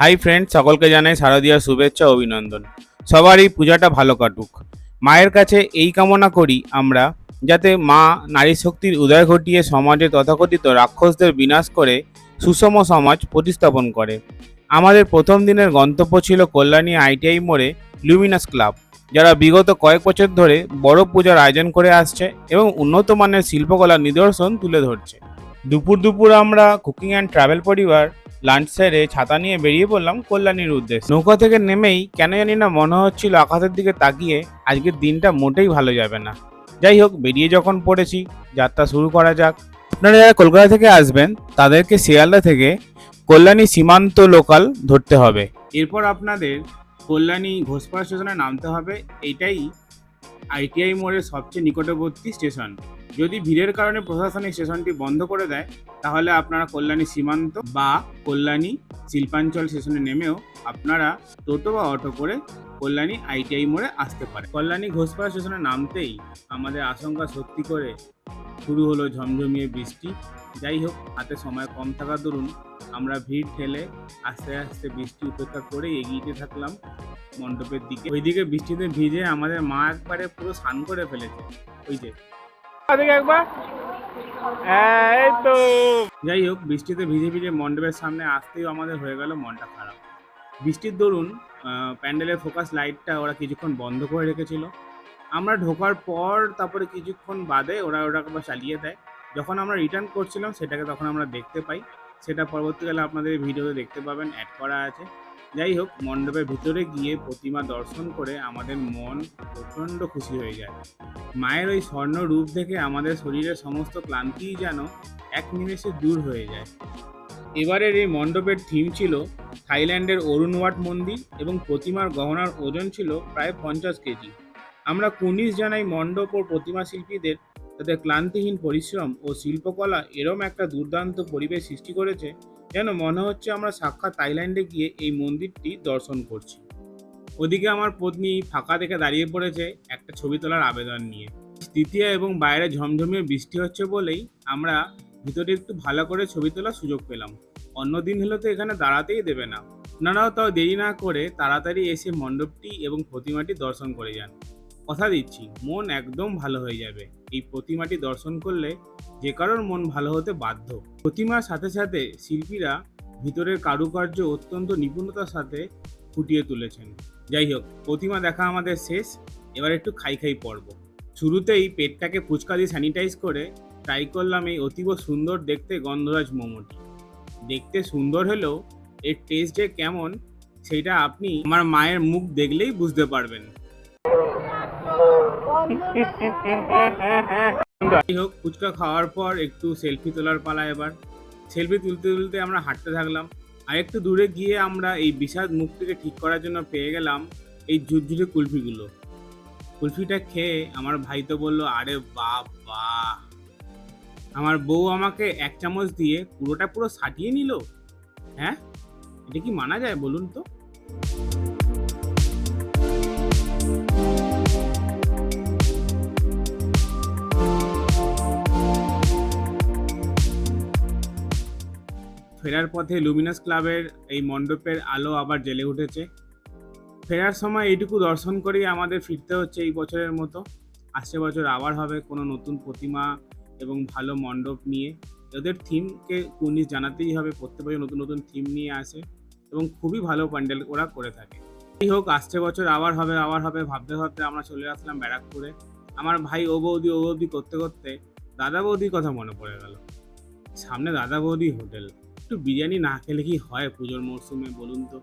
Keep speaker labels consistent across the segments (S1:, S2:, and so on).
S1: Hi friend সকলকে জানাই শারদীয় শুভেচ্ছা অভিনন্দন। সবারই পূজাটা ভালো কাটুক। মায়ের কাছে এই কামনা করি আমরা, যাতে মা নারী শক্তির উদয় ঘটিয়ে সমাজে তথাকথিত রাক্ষসদের বিনাশ করে সুষম সমাজ প্রতিস্থাপন করে। আমাদের প্রথম দিনের গন্তব্য ছিল কল্যাণী আইটিআই মোড়ে লুমিনাস ক্লাব, যারা বিগত কয়েক বছর ধরে বড় পূজার আয়োজন করে আসছে এবং উন্নত মানের শিল্পকলার নিদর্শন তুলে ধরছে। দুপুর দুপুর আমরা কুকিং অ্যান্ড ট্রাভেল পরিবার লাঞ্চ সেরে ছাতা নিয়ে বেরিয়ে পড়লাম কল্যাণীর উদ্দেশ্যে। নৌকা থেকে নেমেই কেন জানি না মনে হচ্ছিল আকাশের দিকে তাকিয়ে আজকের দিনটা মোটেই ভালো যাবে না। যাই হোক, বেরিয়ে যখন পড়েছি, যাত্রা শুরু করা যাক। আপনারা যারা কলকাতা থেকে আসবেন, তাদেরকে শিয়ালদা থেকে কল্যাণী সীমান্ত লোকাল ধরতে হবে। এরপর আপনাদের কল্যাণী ঘোষপাড়া স্টেশনে নামতে হবে। এইটাই আইটিআই মোড়ের সবচেয়ে নিকটবর্তী স্টেশন। যদি ভিড়ের কারণে প্রশাসনিক স্টেশনটি বন্ধ করে দেয়, তাহলে আপনারা কল্যাণী সীমান্ত বা কল্যাণী শিল্পাঞ্চল স্টেশনে নেমেও আপনারা টোটো বা অটো করে কল্যাণী আইটিআই মোড়ে আসতে পারে কল্যাণী ঘোষপাড়া স্টেশনে নামতেই আমাদের আশঙ্কা সত্যি করে শুরু হলো ঝমঝমিয়ে বৃষ্টি। যাই হোক, হাতে সময় কম থাকা দরুন আমরা ভিড় ঠেলে আস্তে আস্তে বৃষ্টি উপেক্ষা করে এগিয়ে থাকলাম মণ্ডপের দিকে। ওইদিকে বৃষ্টিতে ভিজে আমাদের মা একবারে পুরো স্নান করে ফেলেছে। ওই যে তো। যাই হোক, বৃষ্টিতে ভিজে ভিজে মণ্ডপের সামনে আসতেই আমাদের হয়ে গেল মনটা খারাপ। বৃষ্টির দরুন প্যান্ডেলের ফোকাস লাইটটা ওরা কিছুক্ষণ বন্ধ করে রেখেছিল। আমরা ঢোকার পর, তারপরে কিছুক্ষণ বাদে ওরা ওটাকে আবার চালিয়ে দেয়। যখন আমরা রিটার্ন করছিলাম, সেটাকে তখন আমরা দেখতে পাই। সেটা পরবর্তীকালে আপনাদের ভিডিওতে দেখতে পাবেন অ্যাড করা আছে। যাই হোক, মণ্ডপের ভিতরে গিয়ে প্রতিমা দর্শন করে আমাদের মন প্রচণ্ড খুশি হয়ে যায়। মায়ের ওই স্বর্ণ রূপ দেখে আমাদের শরীরের সমস্ত ক্লান্তিই যেন এক নিমেষে দূর হয়ে যায়। এবারের এই মণ্ডপের থিম ছিল থাইল্যান্ডের অরুণওয়াট মন্দির এবং প্রতিমার গহনার ওজন ছিল প্রায় পঞ্চাশ কেজি। আমরা কুনিশ জানাই মণ্ডপ ও প্রতিমা শিল্পীদের তাদের ক্লান্তিহীন পরিশ্রম ও শিল্পকলা এরম একটা দুর্দান্ত পরিবেশ সৃষ্টি করেছে যেন মনে হচ্ছে আমরা সাক্ষাৎ থাইল্যান্ডে গিয়ে এই মন্দিরটি দর্শন করছি। ওদিকে আমার পত্নী ফাঁকা দেখে দাঁড়িয়ে পড়েছে একটা ছবি তোলার আবেদন নিয়ে। তৃতীয় এবং বাইরে ঝমঝমিয়ে বৃষ্টি হচ্ছে বলেই আমরা ভিতরে একটু ভালো করে ছবি তোলার সুযোগ পেলাম। অন্য দিন হলে তো এখানে দাঁড়াতেই দেবে না। আপনারাও তাও দেরি না করে তাড়াতাড়ি এসে মণ্ডপটি এবং প্রতিমাটি দর্শন করে যান। কথা দিচ্ছি, মন একদম ভালো হয়ে যাবে। এই প্রতিমাটি দর্শন করলে যে কারোর মন ভালো হতে বাধ্য। প্রতিমার সাথে সাথে শিল্পীরা ভিতরের কারুকার্য অত্যন্ত নিপুণতার সাথে ফুটিয়ে তুলেছেন। যাই হোক, প্রতিমা দেখা আমাদের শেষ। এবার একটু খাই খাই পর্ব। শুরুতেই পেটটাকে ফুচকা দিয়ে স্যানিটাইজ করে ট্রাই করলাম এই অতীব সুন্দর দেখতে গন্ধরাজ মোমোটি দেখতে সুন্দর হলেও এর টেস্ট যে কেমন, সেটা আপনি আমার মায়ের মুখ দেখলেই বুঝতে পারবেন। যাই হোক ফুচকা খাওয়ার পর একটু সেলফি তোলার পালা এবার। সেলফি তুলতে তুলতে আমরা হাঁটতে থাকলাম। আর একটু দূরে গিয়ে আমরা এই বিষাদ মুখটিকে ঠিক করার জন্য পেয়ে গেলাম এই ঝুরঝুরে কুলফিগুলো। কুলফিটা খেয়ে আমার ভাই তো বলল, আরে বাবা! আমার বউ আমাকে এক চামচ দিয়ে পুরোটা পুরো সাটিয়ে নিল। হ্যাঁ? এটা কি মানা যায় বলুন তো? ফেরার পথে লুমিনাস ক্লাবের এই মণ্ডপের আলো আবার জ্বেলে উঠেছে। ফেরার সময় এইটুকু দর্শন করেই আমাদের ফিরতে হচ্ছে এই বছরের মতো। আসছে বছর আবার হবে কোনো নতুন প্রতিমা এবং ভালো মণ্ডপ নিয়ে। ওদের থিমকে কুর্নিশ জানাতেই হবে, প্রত্যেক বছর নতুন নতুন থিম নিয়ে আসে এবং খুবই ভালো প্যান্ডেল ওরা করে থাকে। যাই হোক, আসছে বছর আবার হবে আবার হবে, ভাবতে ভাবতে আমরা চলে আসলাম ব্যারাকপুরে। আমার ভাই ও বৌদি ও বৌদি করতে করতে দাদা বৌদির কথা মনে পড়ে গেল। সামনে দাদা বৌদি হোটেল। একটু বিরিয়ানি না খেলে কি হয় পুজোর মরশুমে বলুন তো?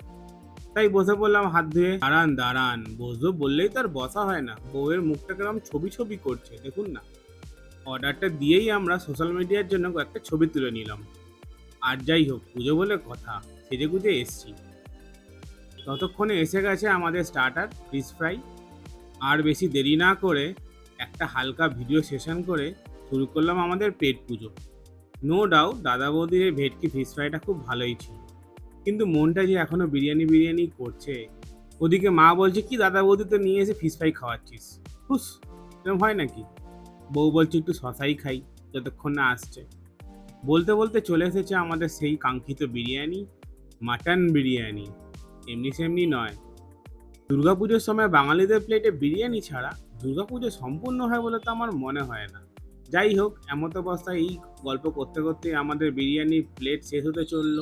S1: তাই বসে পড়লাম হাত ধুয়ে। দাঁড়ান দাঁড়ান, বসবো বললেই তার বসা হয় না। বউয়ের মুখটা কেরম ছবি ছবি করছে, দেখুন না। অর্ডারটা দিয়েই আমরা সোশ্যাল মিডিয়ার জন্য কয়েকটা ছবি তুলে নিলাম। আর যাই হোক, পুজো বলে কথা, সেজে গুজে এসছি। ততক্ষণে এসে গেছে আমাদের স্টার্টার ফিশ ফ্রাই আর বেশি দেরি না করে একটা হালকা ভিডিও সেশন করে শুরু করলাম আমাদের পেট পুজো। নো ডাউট দাদা বৌদির ভেটকি ফিশ ফ্রাইটা খুব ভালোই ছিল। কিন্তু মনটা যে এখনও বিরিয়ানি বিরিয়ানি করছে, ওদিকে মা বলছে, কি দাদা বৌদি তো নিয়ে এসে ফিশ ফ্রাই খাওয়াচ্ছিস? হুস এরকম হয় নাকি? বউ বলছে, একটু শশাই খাই, যতক্ষণ না আসছে। বলতে বলতে চলে এসেছে আমাদের সেই কাঙ্ক্ষিত বিরিয়ানি, মাটন বিরিয়ানি। এমনি সেমনি নয়। দুর্গাপুজোর সময় বাঙালিদের প্লেটে বিরিয়ানি ছাড়া দুর্গাপুজো সম্পূর্ণ হয় বলে তো আমার মনে হয় না। যাই হোক, এমত অবস্থায় এই গল্প করতে করতে আমাদের বিরিয়ানির প্লেট শেষ হতে চলল।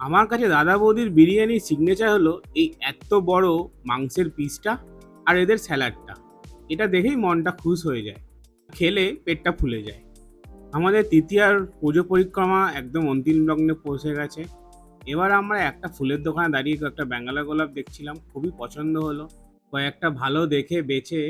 S1: আমার কাছে দাদা বৌদির বিরিয়ানির সিগনেচার হলো এই এত বড় মাংসের পিসটা আর এদের স্যালাডটা এটা দেখেই মনটা খুশ হয়ে যায়। খেলে পেটটা ফুলে যায়। আমাদের তৃতীয়ার পুজো পরিক্রমা একদম অন্তিম লগ্নে পৌঁছে গেছে। এবার আমরা একটা ফুলের দোকানে দাঁড়িয়ে একটা ব্যাঙ্গালা গোলাপ দেখছিলাম, খুবই পছন্দ হলো। কয়েকটা ভালো দেখে বেছে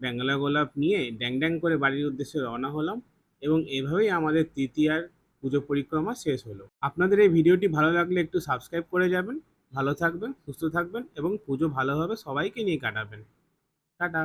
S1: ব্যাঙ্গালা গোলাপ নিয়ে ড্যাং ড্যাং করে বাড়ির উদ্দেশ্যে রওনা হলাম এবং এভাবেই আমাদের তৃতীয়ার পুজো পরিক্রমা শেষ হলো। আপনাদের এই ভিডিওটি ভালো লাগলে একটু সাবস্ক্রাইব করে যাবেন, ভালো থাকবেন, সুস্থ থাকবেন এবং পুজো ভালোভাবে সবাইকে নিয়ে কাটাবেন। টাটা।